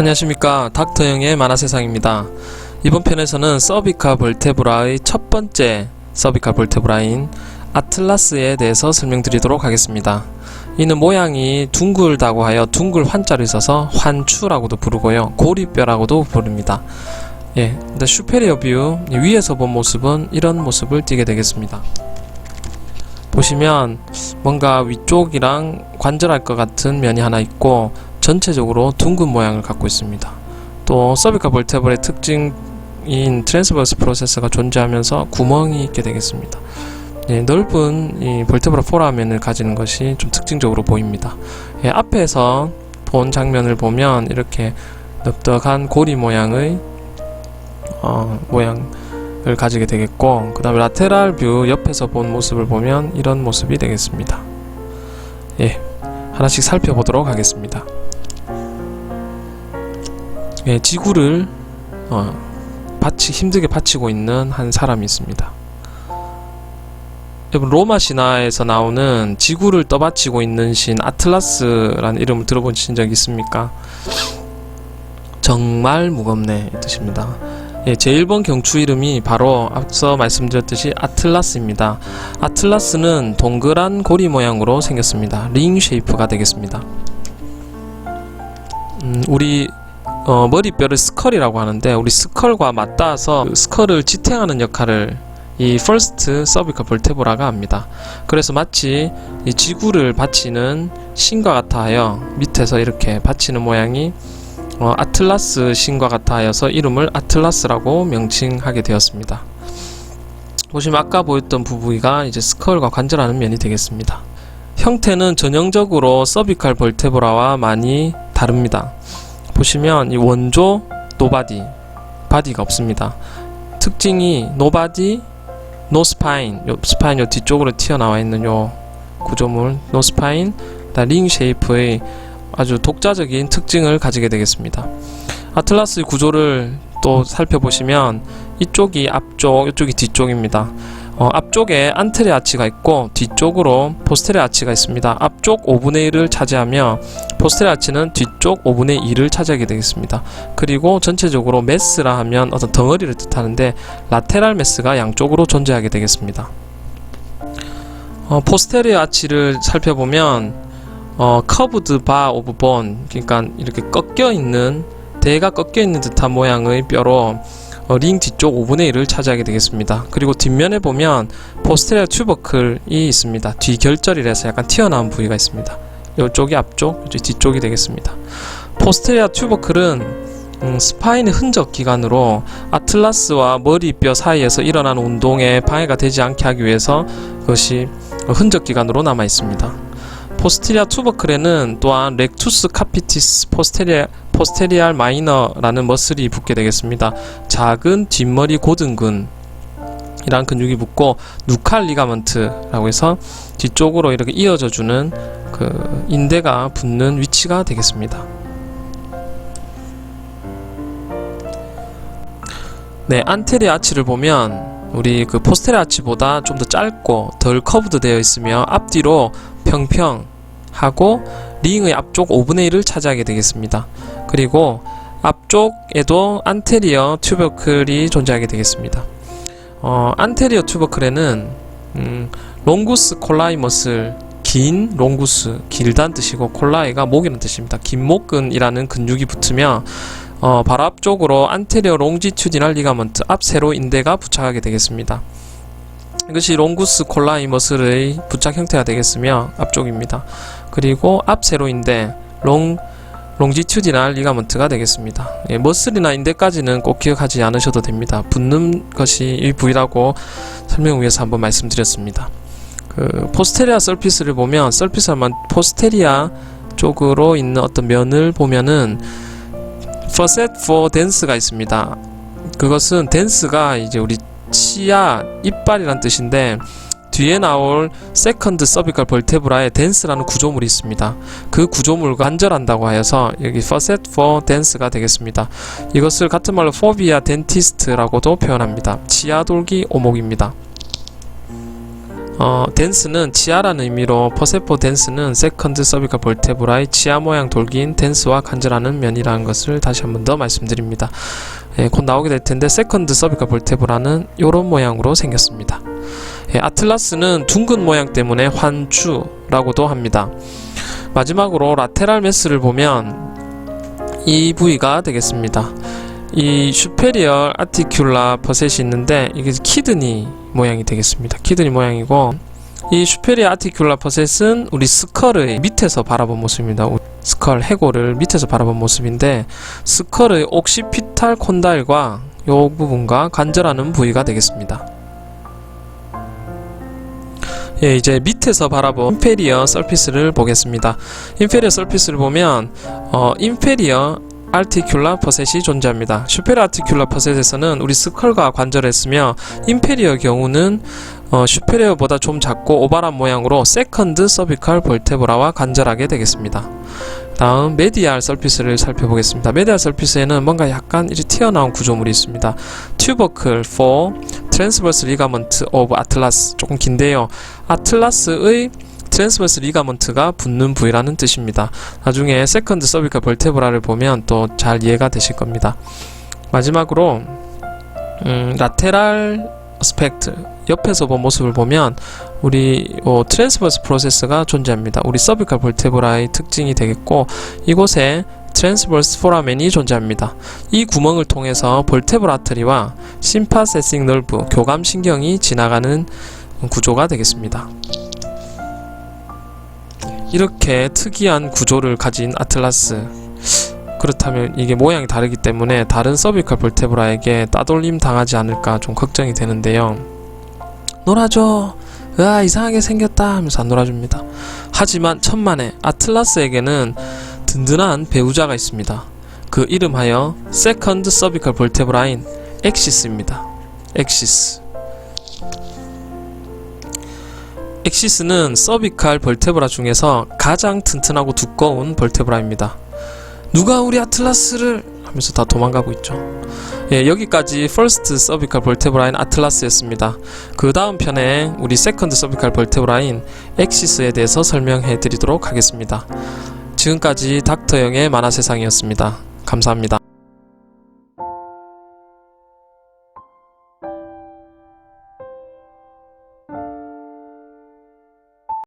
안녕하십니까. 닥터영의 만화세상입니다. 이번 편에서는 서비카 벌테브라의 첫 번째 서비카 벌테브라인 아틀라스에 대해서 설명드리도록 하겠습니다. 이는 모양이 둥글다고 하여 둥글 환자로 있어서 환추라고도 부르고요. 고리뼈라고도 부릅니다. 예, 근데 슈페리어 뷰 위에서 본 모습은 이런 모습을 띠게 되겠습니다. 보시면 뭔가 위쪽이랑 관절할 것 같은 면이 하나 있고 전체적으로 둥근 모양을 갖고 있습니다. 또 서비카 볼테블의 특징인 트랜스버스 프로세서가 존재하면서 구멍이 있게 되겠습니다. 예, 넓은 이 볼테브라 포라면을 가지는 것이 좀 특징적으로 보입니다. 예, 앞에서 본 장면을 보면 이렇게 넓적한 고리 모양의 어, 모양을 가지게 되겠고 그 다음에 라테랄 뷰 옆에서 본 모습을 보면 이런 모습이 되겠습니다. 예, 하나씩 살펴보도록 하겠습니다. 예, 지구를 어, 받치 힘들게 받치고 있는 한 사람이 있습니다. 여러분 로마 신화에서 나오는 지구를 떠받치고 있는 신 아틀라스라는 이름을 들어보신 적 있습니까? 정말 무겁네 이 뜻입니다. 예, 제1번 경추 이름이 바로 앞서 말씀드렸듯이 아틀라스입니다. 아틀라스는 동그란 고리 모양으로 생겼습니다. 링 쉐이프가 되겠습니다. 음, 우리 어, 머리뼈를 스컬이라고 하는데 우리 스컬과 맞닿아서 그 스컬을 지탱하는 역할을 이 퍼스트 서비컬 볼테보라가 합니다. 그래서 마치 이 지구를 받치는 신과 같아하여 밑에서 이렇게 받치는 모양이 어, 아틀라스 신과 같아하여서 이름을 아틀라스라고 명칭하게 되었습니다. 보시면 아까 보였던 부부가 이제 스컬과 관절하는 면이 되겠습니다. 형태는 전형적으로 서비칼 볼테보라와 많이 다릅니다. 보시면 이 원조 노바디 바디가 없습니다. 특징이 노바디 노스파인 요 스파인 요 뒤쪽으로 튀어나와 있는 요 구조물 노스파인 링 쉐이프의 아주 독자적인 특징을 가지게 되겠습니다. 아틀라스의 구조를 또 살펴보시면 이쪽이 앞쪽, 이쪽이 뒤쪽입니다. 어, 앞쪽에 안테리 아치가 있고 뒤쪽으로 포스테리 아치가 있습니다. 앞쪽 5분의 1을 차지하며 포스테리 아치는 뒤쪽 5분의 2를 차지하게 되겠습니다. 그리고 전체적으로 메스라 하면 어떤 덩어리를 뜻하는데 라테랄 메스가 양쪽으로 존재하게 되겠습니다. 어, 포스테리 아치를 살펴보면 어, 커브드 바 오브 본 그러니까 이렇게 꺾여 있는 대가 꺾여 있는 듯한 모양의 뼈로 어, 링 뒤쪽 5분의 1을 차지하게 되겠습니다. 그리고 뒷면에 보면 포스테리아 튜버클이 있습니다. 뒤 결절이라서 약간 튀어나온 부위가 있습니다. 이쪽이 앞쪽, 이쪽 뒤쪽이 되겠습니다. 포스테리아 튜버클은 음, 스파인의 흔적 기관으로 아틀라스와 머리뼈 사이에서 일어난 운동에 방해가 되지 않게 하기 위해서 그것이 흔적 기관으로 남아 있습니다. 포스테리아 투버클에는 또한 렉투스 카피티스 포스테리아 포스테리알 마이너라는 머슬이 붙게 되겠습니다. 작은 뒷머리 고등근 이란 근육이 붙고 누칼 리가먼트라고 해서 뒤쪽으로 이렇게 이어져 주는 그 인대가 붙는 위치가 되겠습니다. 네, 안테리 아치를 보면 우리 그 포스테리 아치보다 좀 더 짧고 덜 커브드 되어 있으며 앞뒤로 평평하고 링의 앞쪽 5분의 1을 차지하게 되겠습니다. 그리고 앞쪽에도 안테리어 튜버클이 존재하게 되겠습니다. 어, 안테리어 튜버클에는 음, 롱구스 콜라이 머슬 긴 롱구스 길다는 뜻이고 콜라이가 목이라는 뜻입니다. 긴 목근이라는 근육이 붙으며 어, 바로 앞쪽으로 안테리어 롱지튜디널 리가먼트 앞 세로 인대가 부착하게 되겠습니다. 이것이 롱구스 콜라이 머슬의 부착 형태가 되겠으며 앞쪽입니다. 그리고 앞 세로 인대 롱 롱지튜디날 리가먼트가 되겠습니다. 예, 머슬이나 인대까지는 꼭 기억하지 않으셔도 됩니다. 붙는 것이 이 부위라고 설명을 위해서 한번 말씀드렸습니다. 그 포스테리아 서피스를 보면 서피스만 포스테리아 쪽으로 있는 어떤 면을 보면은 퍼셋 포 댄스가 있습니다. 그것은 댄스가 이제 우리 치아 이빨이란 뜻인데 뒤에 나올 세컨드 서비컬 벌테브라에 댄스라는 구조물이 있습니다. 그 구조물과 관절한다고 하여서 여기 퍼셋 포 댄스가 되겠습니다. 이것을 같은 말로 포비아 덴티스트라고도 표현합니다. 치아 돌기 오목입니다. 어, 댄스는 치아라는 의미로 퍼세포 댄스는 세컨드 서비컬 볼테브라의 치아 모양 돌기인 댄스와 간절하는 면이라는 것을 다시 한 번 더 말씀드립니다. 예, 곧 나오게 될 텐데 세컨드 서비컬 볼테브라는 이런 모양으로 생겼습니다. 예, 아틀라스는 둥근 모양 때문에 환추라고도 합니다. 마지막으로 라테랄 매스를 보면 이 부위가 되겠습니다. 이 슈페리얼 아티큘라 버셋이 있는데 이게 키드니 모양이 되겠습니다. 키드니 모양이고 이 슈페리얼 아티큘라 버셋은 우리 스컬의 밑에서 바라본 모습입니다. 우- 스컬 해골을 밑에서 바라본 모습인데 스컬의 옥시피탈 콘다일과 요 부분과 관절하는 부위가 되겠습니다. 예, 이제 밑에서 바라본 인페리어 서피스를 보겠습니다. 인페리어 서피스를 보면 어, 인페리어 알티큘라 퍼셋이 존재합니다. 슈페리어 아티큘라 퍼셋에서는 우리 스컬과 관절을 쓰며 인페리어 경우는 어, 슈페리어보다 좀 작고 오발한 모양으로 세컨드 서비컬 볼테브라와 관절하게 되겠습니다. 다음 메디알 서피스를 살펴보겠습니다. 메디알 서피스에는 뭔가 약간 이렇게 튀어나온 구조물이 있습니다. 튜버클 4 트랜스버스 리가먼트 오브 아틀라스 조금 긴데요. 아틀라스의 트랜스버스 리가먼트가 붙는 부위라는 뜻입니다. 나중에 세컨드 서비컬 볼테브라를 보면 또 잘 이해가 되실 겁니다. 마지막으로 음, 라테랄 스펙트 옆에서 본 모습을 보면 우리 어, 트랜스버스 프로세스가 존재합니다. 우리 서비컬 볼테브라의 특징이 되겠고 이곳에 트랜스버스 포라멘이 존재합니다. 이 구멍을 통해서 볼테브라 아트리와 심파세싱 nerve 교감 신경이 지나가는 구조가 되겠습니다. 이렇게 특이한 구조를 가진 아틀라스 그렇다면 이게 모양이 다르기 때문에 다른 서비컬 볼테브라에게 따돌림 당하지 않을까 좀 걱정이 되는데요. 놀아줘. 으아 이상하게 생겼다 하면서 안 놀아줍니다. 하지만 천만에 아틀라스에게는 든든한 배우자가 있습니다. 그 이름하여 세컨드 서비컬 볼테브라인 엑시스입니다. 엑시스. 엑시스는 서비칼 벌테브라 중에서 가장 튼튼하고 두꺼운 벌테브라입니다. 누가 우리 아틀라스를 하면서 다 도망가고 있죠. 예, 여기까지 퍼스트 서비칼 벌테브라인 아틀라스였습니다. 그 다음 편에 우리 세컨드 서비칼 벌테브라인 엑시스에 대해서 설명해 드리도록 하겠습니다. 지금까지 닥터 영의 만화세상이었습니다. 감사합니다.